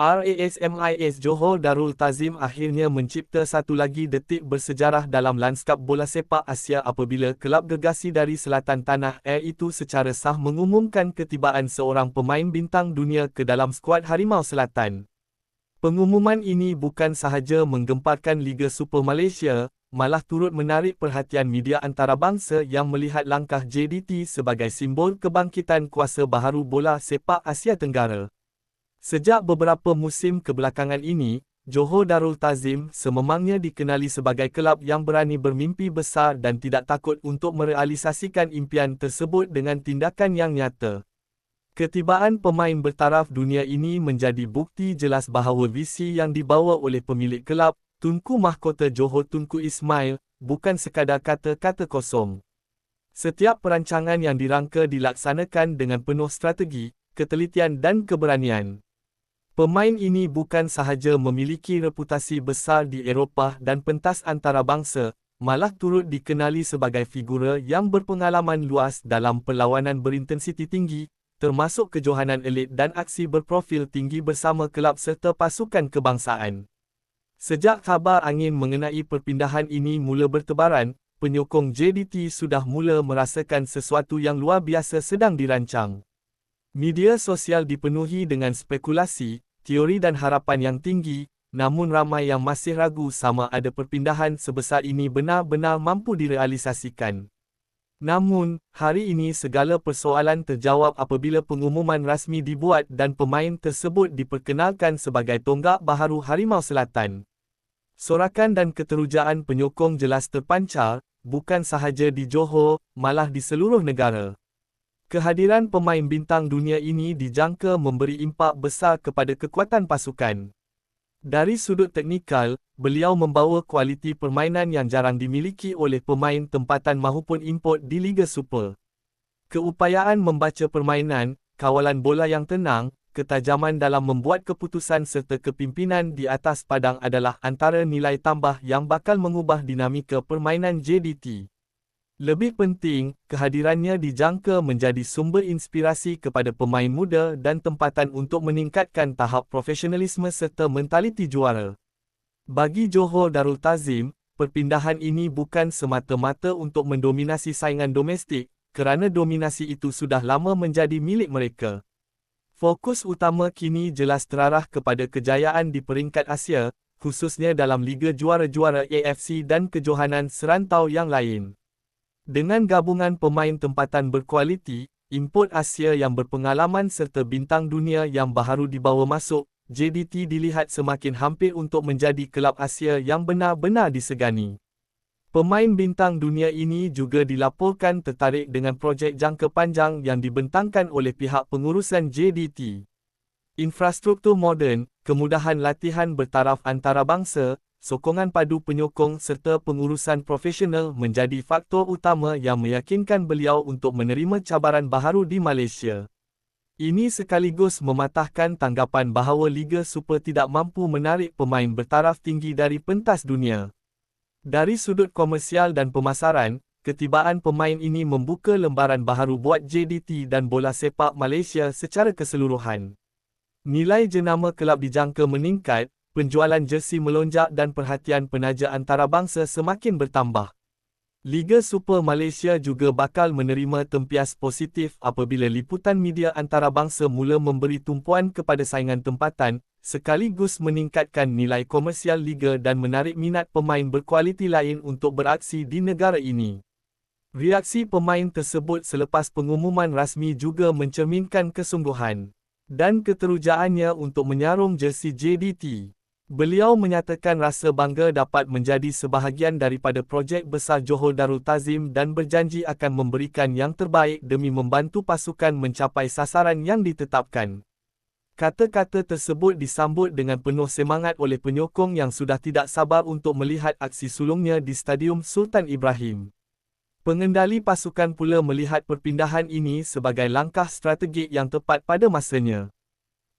RASMIS Johor Darul Tazim akhirnya mencipta satu lagi detik bersejarah dalam lanskap bola sepak Asia apabila kelab gegasi dari selatan tanah air itu secara sah mengumumkan ketibaan seorang pemain bintang dunia ke dalam skuad Harimau Selatan. Pengumuman ini bukan sahaja menggemparkan Liga Super Malaysia, malah turut menarik perhatian media antarabangsa yang melihat langkah JDT sebagai simbol kebangkitan kuasa baharu bola sepak Asia Tenggara. Sejak beberapa musim kebelakangan ini, Johor Darul Tazim sememangnya dikenali sebagai kelab yang berani bermimpi besar dan tidak takut untuk merealisasikan impian tersebut dengan tindakan yang nyata. Ketibaan pemain bertaraf dunia ini menjadi bukti jelas bahawa visi yang dibawa oleh pemilik kelab, Tunku Mahkota Johor Tunku Ismail, bukan sekadar kata-kata kosong. Setiap perancangan yang dirangka dilaksanakan dengan penuh strategi, ketelitian dan keberanian. Pemain ini bukan sahaja memiliki reputasi besar di Eropah dan pentas antarabangsa, malah turut dikenali sebagai figura yang berpengalaman luas dalam perlawanan berintensiti tinggi, termasuk kejohanan elit dan aksi berprofil tinggi bersama kelab serta pasukan kebangsaan. Sejak khabar angin mengenai perpindahan ini mula bertebaran, penyokong JDT sudah mula merasakan sesuatu yang luar biasa sedang dirancang. Media sosial dipenuhi dengan spekulasi, teori dan harapan yang tinggi, namun ramai yang masih ragu sama ada perpindahan sebesar ini benar-benar mampu direalisasikan. Namun, hari ini segala persoalan terjawab apabila pengumuman rasmi dibuat dan pemain tersebut diperkenalkan sebagai tonggak baharu Harimau Selatan. Sorakan dan keterujaan penyokong jelas terpancar, bukan sahaja di Johor, malah di seluruh negara. Kehadiran pemain bintang dunia ini dijangka memberi impak besar kepada kekuatan pasukan. Dari sudut teknikal, beliau membawa kualiti permainan yang jarang dimiliki oleh pemain tempatan maupun import di Liga Super. Keupayaan membaca permainan, kawalan bola yang tenang, ketajaman dalam membuat keputusan serta kepimpinan di atas padang adalah antara nilai tambah yang bakal mengubah dinamika permainan JDT. Lebih penting, kehadirannya dijangka menjadi sumber inspirasi kepada pemain muda dan tempatan untuk meningkatkan tahap profesionalisme serta mentaliti juara. Bagi Johor Darul Tazim, perpindahan ini bukan semata-mata untuk mendominasi saingan domestik, kerana dominasi itu sudah lama menjadi milik mereka. Fokus utama kini jelas terarah kepada kejayaan di peringkat Asia, khususnya dalam Liga Juara-Juara AFC dan kejohanan serantau yang lain. Dengan gabungan pemain tempatan berkualiti, import Asia yang berpengalaman serta bintang dunia yang baharu dibawa masuk, JDT dilihat semakin hampir untuk menjadi kelab Asia yang benar-benar disegani. Pemain bintang dunia ini juga dilaporkan tertarik dengan projek jangka panjang yang dibentangkan oleh pihak pengurusan JDT. Infrastruktur moden, kemudahan latihan bertaraf antarabangsa, sokongan padu penyokong serta pengurusan profesional menjadi faktor utama yang meyakinkan beliau untuk menerima cabaran baharu di Malaysia. Ini sekaligus mematahkan tanggapan bahawa Liga Super tidak mampu menarik pemain bertaraf tinggi dari pentas dunia. Dari sudut komersial dan pemasaran, ketibaan pemain ini membuka lembaran baharu buat JDT dan bola sepak Malaysia secara keseluruhan. Nilai jenama kelab dijangka meningkat, penjualan jersey melonjak dan perhatian penaja antarabangsa semakin bertambah. Liga Super Malaysia juga bakal menerima tempias positif apabila liputan media antarabangsa mula memberi tumpuan kepada saingan tempatan, sekaligus meningkatkan nilai komersial liga dan menarik minat pemain berkualiti lain untuk beraksi di negara ini. Reaksi pemain tersebut selepas pengumuman rasmi juga mencerminkan kesungguhan dan keterujaannya untuk menyarum jersey JDT. Beliau menyatakan rasa bangga dapat menjadi sebahagian daripada projek besar Johor Darul Tazim dan berjanji akan memberikan yang terbaik demi membantu pasukan mencapai sasaran yang ditetapkan. Kata-kata tersebut disambut dengan penuh semangat oleh penyokong yang sudah tidak sabar untuk melihat aksi sulungnya di Stadium Sultan Ibrahim. Pengendali pasukan pula melihat perpindahan ini sebagai langkah strategik yang tepat pada masanya.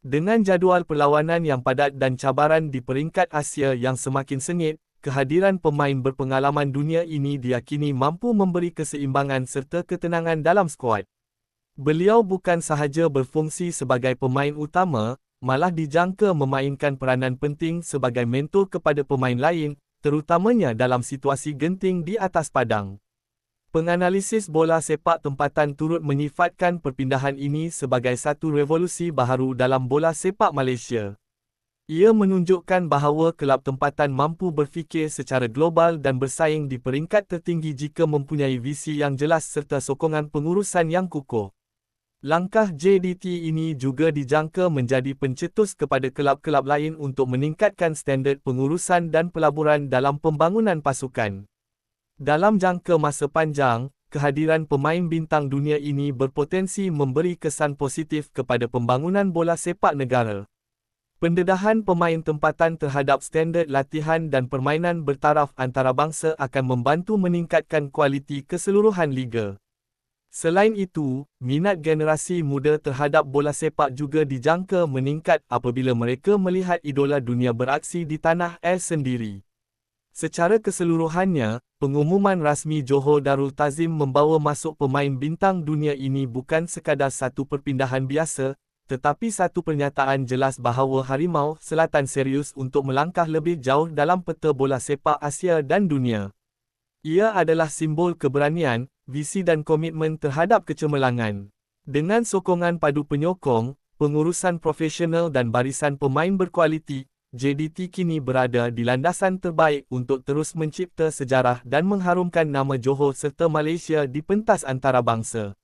Dengan jadual perlawanan yang padat dan cabaran di peringkat Asia yang semakin sengit, kehadiran pemain berpengalaman dunia ini diyakini mampu memberi keseimbangan serta ketenangan dalam skuad. Beliau bukan sahaja berfungsi sebagai pemain utama, malah dijangka memainkan peranan penting sebagai mentor kepada pemain lain, terutamanya dalam situasi genting di atas padang. Penganalisis bola sepak tempatan turut menyifatkan perpindahan ini sebagai satu revolusi baharu dalam bola sepak Malaysia. Ia menunjukkan bahawa kelab tempatan mampu berfikir secara global dan bersaing di peringkat tertinggi jika mempunyai visi yang jelas serta sokongan pengurusan yang kukuh. Langkah JDT ini juga dijangka menjadi pencetus kepada kelab-kelab lain untuk meningkatkan standard pengurusan dan pelaburan dalam pembangunan pasukan. Dalam jangka masa panjang, kehadiran pemain bintang dunia ini berpotensi memberi kesan positif kepada pembangunan bola sepak negara. Pendedahan pemain tempatan terhadap standard latihan dan permainan bertaraf antarabangsa akan membantu meningkatkan kualiti keseluruhan liga. Selain itu, minat generasi muda terhadap bola sepak juga dijangka meningkat apabila mereka melihat idola dunia beraksi di tanah air sendiri. Secara keseluruhannya, pengumuman rasmi Johor Darul Tazim membawa masuk pemain bintang dunia ini bukan sekadar satu perpindahan biasa, tetapi satu pernyataan jelas bahawa Harimau Selatan serius untuk melangkah lebih jauh dalam peta bola sepak Asia dan dunia. Ia adalah simbol keberanian, visi dan komitmen terhadap kecemerlangan. Dengan sokongan padu penyokong, pengurusan profesional dan barisan pemain berkualiti, JDT kini berada di landasan terbaik untuk terus mencipta sejarah dan mengharumkan nama Johor serta Malaysia di pentas antarabangsa.